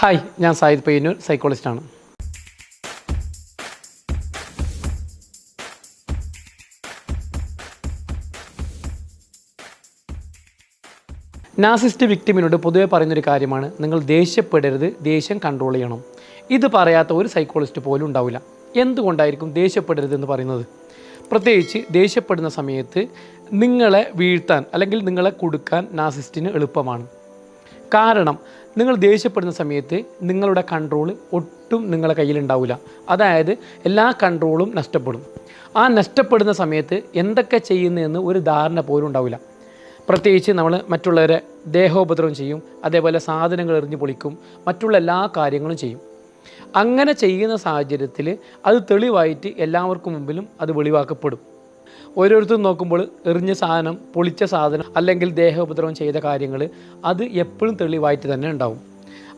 Hi ഞാൻ Zayed Payyanur സൈക്കോളജിസ്റ്റാണ്. Narcissist വിക്ടിമിനോട് പൊതുവെ പറയുന്നൊരു കാര്യമാണ് നിങ്ങൾ ദേഷ്യപ്പെടരുത് ദേഷ്യം കൺട്രോൾ ചെയ്യണം. ഇത് പറയാത്ത ഒരു സൈക്കോളജിസ്റ്റ് പോലും ഉണ്ടാവില്ല. എന്തുകൊണ്ടായിരിക്കും ദേഷ്യപ്പെടരുത് എന്ന് പറയുന്നത്? പ്രത്യേകിച്ച് ദേഷ്യപ്പെടുന്ന സമയത്ത് നിങ്ങളെ വീഴ്ത്താൻ അല്ലെങ്കിൽ നിങ്ങളെ കൊടുക്കാൻ നാസിസ്റ്റിന് എളുപ്പമാണ്. കാരണം നിങ്ങൾ ദേഷ്യപ്പെടുന്ന സമയത്ത് നിങ്ങളുടെ കൺട്രോൾ ഒട്ടും നിങ്ങളുടെ കയ്യിലുണ്ടാവില്ല അതായത് എല്ലാ കൺട്രോളും നഷ്ടപ്പെടും. ആ നഷ്ടപ്പെടുന്ന സമയത്ത് എന്തൊക്കെ ചെയ്യുന്നതെന്ന് ഒരു ധാരണ പോലും ഉണ്ടാവില്ല പ്രത്യേകിച്ച് നമ്മൾ മറ്റുള്ളവരെ ദേഹോപദ്രവം ചെയ്യും അതേപോലെ സാധനങ്ങൾ എറിഞ്ഞു പൊളിക്കും മറ്റുള്ള എല്ലാ കാര്യങ്ങളും ചെയ്യും. അങ്ങനെ ചെയ്യുന്ന സാഹചര്യത്തിൽ അത് തെളിവായിട്ട് എല്ലാവർക്കും മുമ്പിലും അത് വെളിവാക്കപ്പെടും. ഓരോരുത്തരും നോക്കുമ്പോൾ എറിഞ്ഞ സാധനം പൊളിച്ച സാധനം അല്ലെങ്കിൽ ദേഹോപദ്രവം ചെയ്ത കാര്യങ്ങൾ അത് എപ്പോഴും തെളിവായിട്ട് തന്നെ ഉണ്ടാവും.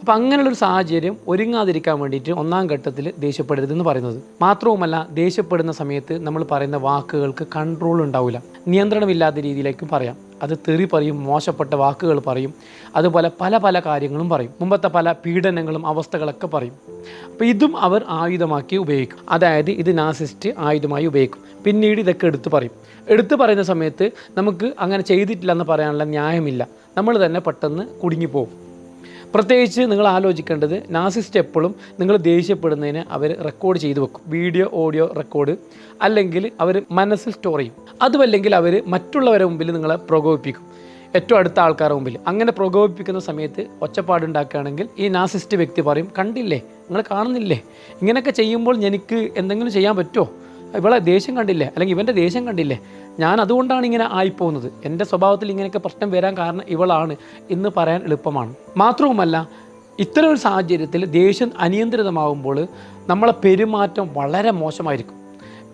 അപ്പോൾ അങ്ങനെയുള്ളൊരു സാഹചര്യം ഒരുങ്ങാതിരിക്കാൻ വേണ്ടിയിട്ട് ഒന്നാം ഘട്ടത്തിൽ ദേഷ്യപ്പെടരുതെന്ന് പറയുന്നത്. മാത്രവുമല്ല ദേഷ്യപ്പെടുന്ന സമയത്ത് നമ്മൾ പറയുന്ന വാക്കുകൾക്ക് കൺട്രോൾ ഉണ്ടാവില്ല. നിയന്ത്രണമില്ലാത്ത രീതിയിലേക്കും പറയാം. അത് തെറി പറയും മോശപ്പെട്ട വാക്കുകൾ പറയും അതുപോലെ പല പല കാര്യങ്ങളും പറയും. മുമ്പത്തെ പല പീഡനങ്ങളും അവസ്ഥകളൊക്കെ പറയും. അപ്പോൾ ഇതും അവർ ആയുധമാക്കി ഉപയോഗിക്കും. അതായത് ഇത് നാസിസ്റ്റ് ആയുധമായി ഉപയോഗിക്കും. പിന്നീട് ഇതൊക്കെ എടുത്ത് പറയും. എടുത്തു പറയുന്ന സമയത്ത് നമുക്ക് അങ്ങനെ ചെയ്തിട്ടില്ല എന്ന് പറയാനുള്ള ന്യായമില്ല. നമ്മൾ തന്നെ പെട്ടെന്ന് കുടുങ്ങിപ്പോകും പ്രത്യേകിച്ച് നിങ്ങൾ ആലോചിക്കേണ്ടത് നാസിസ്റ്റ് എപ്പോഴും നിങ്ങൾ ദേഷ്യപ്പെടുന്നതിന് അവർ റെക്കോർഡ് ചെയ്തു വെക്കും. വീഡിയോ ഓഡിയോ റെക്കോർഡ് അല്ലെങ്കിൽ അവർ മനസ്സിൽ സ്റ്റോർ ചെയ്യും. അതുമല്ലെങ്കിൽ അവർ മറ്റുള്ളവരെ മുമ്പിൽ നിങ്ങളെ പ്രകോപിപ്പിക്കും. ഏറ്റവും അടുത്ത ആൾക്കാരുടെ മുമ്പിൽ. അങ്ങനെ പ്രകോപിപ്പിക്കുന്ന സമയത്ത് ഒച്ചപ്പാടുണ്ടാക്കുകയാണെങ്കിൽ ഈ നാസിസ്റ്റ് വ്യക്തി പറയും കണ്ടില്ലേ? നിങ്ങൾ കാണുന്നില്ലേ? ഇങ്ങനെയൊക്കെ ചെയ്യുമ്പോൾ എനിക്ക് എന്തെങ്കിലും ചെയ്യാൻ പറ്റുമോ? ഇവളെ ദേഷ്യം കണ്ടില്ലേ? അല്ലെങ്കിൽ ഇവന്റെ ദേഷ്യം കണ്ടില്ലേ? ഞാൻ അതുകൊണ്ടാണ് ഇങ്ങനെ ആയിപ്പോകുന്നത്. എന്റെ സ്വഭാവത്തിൽ ഇങ്ങനെയൊക്കെ പ്രശ്നം വരാൻ കാരണം ഇവളാണ് എന്ന് പറയാൻ എളുപ്പമാണ്. മാത്രവുമല്ല ഇത്തരം ഒരു സാഹചര്യത്തിൽ ദേഷ്യം അനിയന്ത്രിതമാകുമ്പോൾ നമ്മളെ പെരുമാറ്റം വളരെ മോശമായിരിക്കും.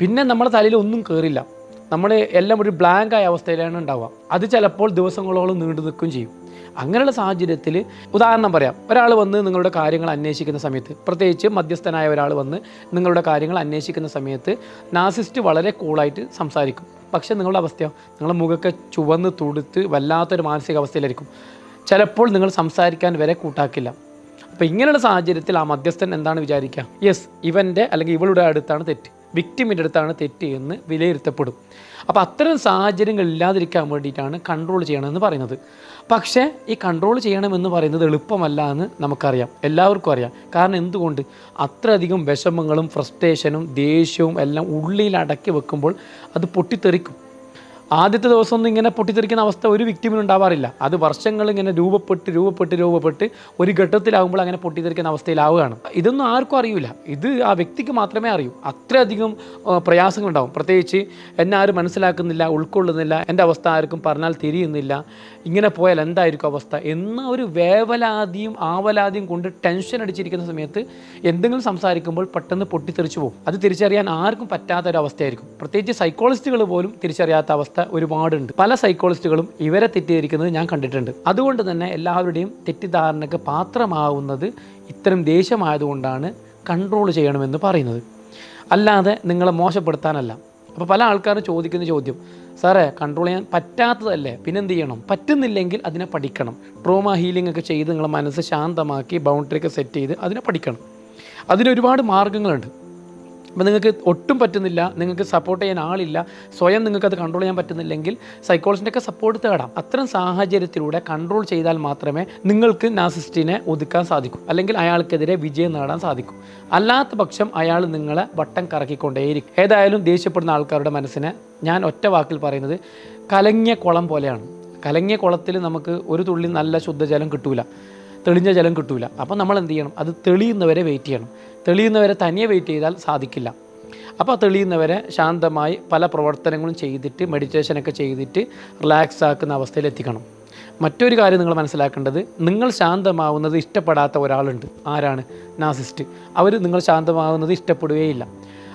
പിന്നെ നമ്മളെ തലയിൽ ഒന്നും കയറില്ല നമ്മൾ എല്ലാം ഒരു ബ്ലാങ്ക് ആയ അവസ്ഥയിലാണ് ഉണ്ടാവുക. അത് ചിലപ്പോൾ ദിവസങ്ങളോളം നീണ്ടു നിൽക്കുകയും ചെയ്യും. അങ്ങനെയുള്ള സാഹചര്യത്തിൽ ഉദാഹരണം പറയാം ഒരാൾ വന്ന് നിങ്ങളുടെ കാര്യങ്ങൾ അന്വേഷിക്കുന്ന സമയത്ത് പ്രത്യേകിച്ച് മധ്യസ്ഥനായ ഒരാൾ വന്ന് നിങ്ങളുടെ കാര്യങ്ങൾ അന്വേഷിക്കുന്ന സമയത്ത് നാസിസ്റ്റ് വളരെ കൂളായിട്ട് സംസാരിക്കും. പക്ഷേ നിങ്ങളുടെ അവസ്ഥ നിങ്ങളുടെ മുഖമൊക്കെ ചുവന്ന് തുടുത്ത് വല്ലാത്തൊരു മാനസികാവസ്ഥയിലായിരിക്കും. ചിലപ്പോൾ നിങ്ങൾ സംസാരിക്കാൻ വരെ കൂട്ടാക്കില്ല. അപ്പോൾ ഇങ്ങനെയുള്ള സാഹചര്യത്തിൽ ആ മധ്യസ്ഥൻ എന്താണ് വിചാരിക്കുക? യെസ് ഇവന്റെ അല്ലെങ്കിൽ ഇവളുടെ അടുത്താണ് തെറ്റ്. വിക്ടിമിന്റെ അടുത്താണ് തെറ്റ് എന്ന് വിലയിരുത്തപ്പെടും. അപ്പോൾ അത്തരം സാഹചര്യങ്ങൾ ഇല്ലാതിരിക്കാൻ വേണ്ടിയിട്ടാണ് കൺട്രോൾ ചെയ്യണമെന്ന് പറയുന്നത്. പക്ഷേ ഈ കൺട്രോൾ ചെയ്യണമെന്ന് പറയുന്നത് എളുപ്പമല്ല എന്ന് നമുക്കറിയാം. എല്ലാവർക്കും അറിയാം. കാരണം എന്തുകൊണ്ട്? അത്രയധികം വിഷമങ്ങളും ഫ്രസ്ട്രേഷനും ദേഷ്യവും എല്ലാം ഉള്ളിൽ അടക്കി വെക്കുമ്പോൾ അത് പൊട്ടിത്തെറിക്കും. ആദ്യത്തെ ദിവസം ഒന്നും ഇങ്ങനെ പൊട്ടിത്തെറിക്കുന്ന അവസ്ഥ ഒരു വിക്ടിമിനും ഉണ്ടാവാറില്ല. അത് വർഷങ്ങൾ ഇങ്ങനെ രൂപപ്പെട്ട് രൂപപ്പെട്ട് രൂപപ്പെട്ട് ഒരു ഘട്ടത്തിലാകുമ്പോൾ അങ്ങനെ പൊട്ടിത്തെറിക്കുന്ന അവസ്ഥയിലാവുകയാണ്. ഇതൊന്നും ആർക്കും അറിയില്ല ഇത് ആ വ്യക്തിക്ക് മാത്രമേ അറിയൂ. അത്രയധികം പ്രയാസങ്ങളുണ്ടാവും. പ്രത്യേകിച്ച് എന്നെ ആരും മനസ്സിലാക്കുന്നില്ല ഉൾക്കൊള്ളുന്നില്ല എന്റെ അവസ്ഥ ആർക്കും പറഞ്ഞാൽ തിരിയുന്നില്ല. ഇങ്ങനെ പോയാൽ എന്തായിരിക്കും അവസ്ഥ? എന്ന ഒരു വേവലാതിയും ആവലാതിയും കൊണ്ട് ടെൻഷൻ അടിച്ചിരിക്കുന്ന സമയത്ത് എന്തെങ്കിലും സംസാരിക്കുമ്പോൾ പെട്ടെന്ന് പൊട്ടിത്തെറിച്ചു പോകും. അത് തിരിച്ചറിയാൻ ആർക്കും പറ്റാത്ത ഒരു അവസ്ഥയായിരിക്കും പ്രത്യേകിച്ച് സൈക്കോളജിസ്റ്റുകൾ പോലും തിരിച്ചറിയാത്ത അവസ്ഥ. ഒരുപാടുണ്ട്. പല സൈക്കോളജിസ്റ്റുകളും ഇവരെ തെറ്റിദ്ധരിക്കുന്നത് ഞാൻ കണ്ടിട്ടുണ്ട്. അതുകൊണ്ട് തന്നെ എല്ലാവരുടെയും തെറ്റിദ്ധാരണയ്ക്ക് പാത്രമാവുന്നത് ഇത്തരം ദേഷ്യമായതുകൊണ്ടാണ് കൺട്രോൾ ചെയ്യണമെന്ന് പറയുന്നത്. അല്ലാതെ നിങ്ങളെ മോശപ്പെടുത്താനല്ല. അപ്പോൾ പല ആൾക്കാരും ചോദിക്കുന്ന ചോദ്യം സാറേ കൺട്രോൾ ചെയ്യാൻ പറ്റാത്തതല്ലേ? പിന്നെന്ത് ചെയ്യണം പറ്റുന്നില്ലെങ്കിൽ അതിനെ പഠിക്കണം. ട്രോമ ഹീലിംഗ് ഒക്കെ ചെയ്ത് നിങ്ങളെ മനസ്സ് ശാന്തമാക്കി ബൗണ്ടറി ഒക്കെ സെറ്റ് ചെയ്ത് അതിനെ പഠിക്കണം. അതിന് ഒരുപാട് അപ്പോൾ നിങ്ങൾക്ക് ഒട്ടും പറ്റുന്നില്ല നിങ്ങൾക്ക് സപ്പോർട്ട് ചെയ്യാൻ ആളില്ല സ്വയം നിങ്ങൾക്ക് അത് കൺട്രോൾ ചെയ്യാൻ പറ്റുന്നില്ലെങ്കിൽ സൈക്കോളജിന്റെ ഒക്കെ സപ്പോർട്ട് തേടാം. അത്തരം സാഹചര്യത്തിലൂടെ കൺട്രോൾ ചെയ്താൽ മാത്രമേ നിങ്ങൾക്ക് നാസിസ്റ്റിനെ ഒതുക്കാൻ സാധിക്കൂ. അല്ലെങ്കിൽ അയാൾക്കെതിരെ വിജയം നേടാൻ സാധിക്കൂ. അല്ലാത്ത പക്ഷം അയാൾ നിങ്ങളെ വട്ടം കറക്കിക്കൊണ്ടേയിരിക്കും. ഏതായാലും ദേഷ്യപ്പെടുന്ന ആൾക്കാരുടെ മനസ്സിനെ ഞാൻ ഒറ്റ വാക്കിൽ പറയുന്നത് കലങ്ങിയ കുളം പോലെയാണ്. കലങ്ങിയ കുളത്തിൽ നമുക്ക് ഒരു തുള്ളി നല്ല ശുദ്ധജലം കിട്ടൂല. തെളിഞ്ഞ ജലം കിട്ടൂല. അപ്പോൾ നമ്മൾ എന്ത് ചെയ്യണം? അത് തെളിയുന്നവരെ വെയിറ്റ് ചെയ്യണം. തെളിയുന്നവരെ തനിയെ വെയിറ്റ് ചെയ്താൽ സാധിക്കില്ല. അപ്പോൾ തെളിയുന്നവരെ ശാന്തമായി പല പ്രവർത്തനങ്ങളും ചെയ്തിട്ട് മെഡിറ്റേഷനൊക്കെ ചെയ്തിട്ട് റിലാക്സ് ആക്കുന്ന അവസ്ഥയിൽ എത്തിക്കണം. മറ്റൊരു കാര്യം നിങ്ങൾ മനസ്സിലാക്കേണ്ടത് നിങ്ങൾ ശാന്തമാവുന്നത് ഇഷ്ടപ്പെടാത്ത ഒരാളുണ്ട്. ആരാണ്? നാസിസ്റ്റ്. അവർ നിങ്ങൾ ശാന്തമാവുന്നത് ഇഷ്ടപ്പെടുകയില്ല.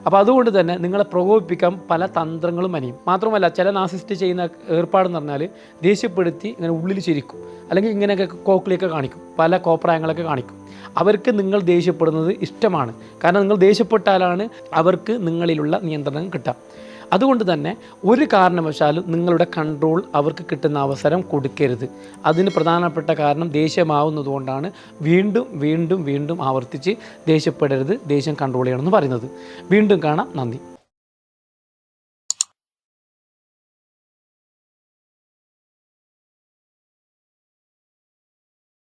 അപ്പോൾ അതുകൊണ്ട് തന്നെ നിങ്ങളെ പ്രകോപിപ്പിക്കാൻ പല തന്ത്രങ്ങളും അനിയും. മാത്രമല്ല ചില നാസിസ്റ്റ് ചെയ്യുന്ന ഏർപ്പാടെന്ന് പറഞ്ഞാൽ ദേഷ്യപ്പെടുത്തി ഇങ്ങനെ ഉള്ളിൽ ചിരിക്കും. അല്ലെങ്കിൽ ഇങ്ങനെയൊക്കെ കോക്കിളിയൊക്കെ കാണിക്കും. പല കോപ്രായങ്ങളൊക്കെ കാണിക്കും. അവർക്ക് നിങ്ങൾ ദേഷ്യപ്പെടുന്നത് ഇഷ്ടമാണ്. കാരണം നിങ്ങൾ ദേഷ്യപ്പെട്ടാലാണ് അവർക്ക് നിങ്ങളിലുള്ള നിയന്ത്രണം കിട്ടുക. അതുകൊണ്ട് തന്നെ ഒരു കാരണവശാലും നിങ്ങളുടെ കൺട്രോൾ അവർക്ക് കിട്ടുന്ന അവസരം കൊടുക്കരുത്. അതിന് പ്രധാനപ്പെട്ട കാരണം ദേഷ്യമാവുന്നതുകൊണ്ടാണ് വീണ്ടും വീണ്ടും വീണ്ടും ആവർത്തിച്ച് ദേഷ്യപ്പെടരുത് ദേഷ്യം കൺട്രോൾ ചെയ്യണമെന്ന് പറയുന്നത്. വീണ്ടും കാണാം. നന്ദി.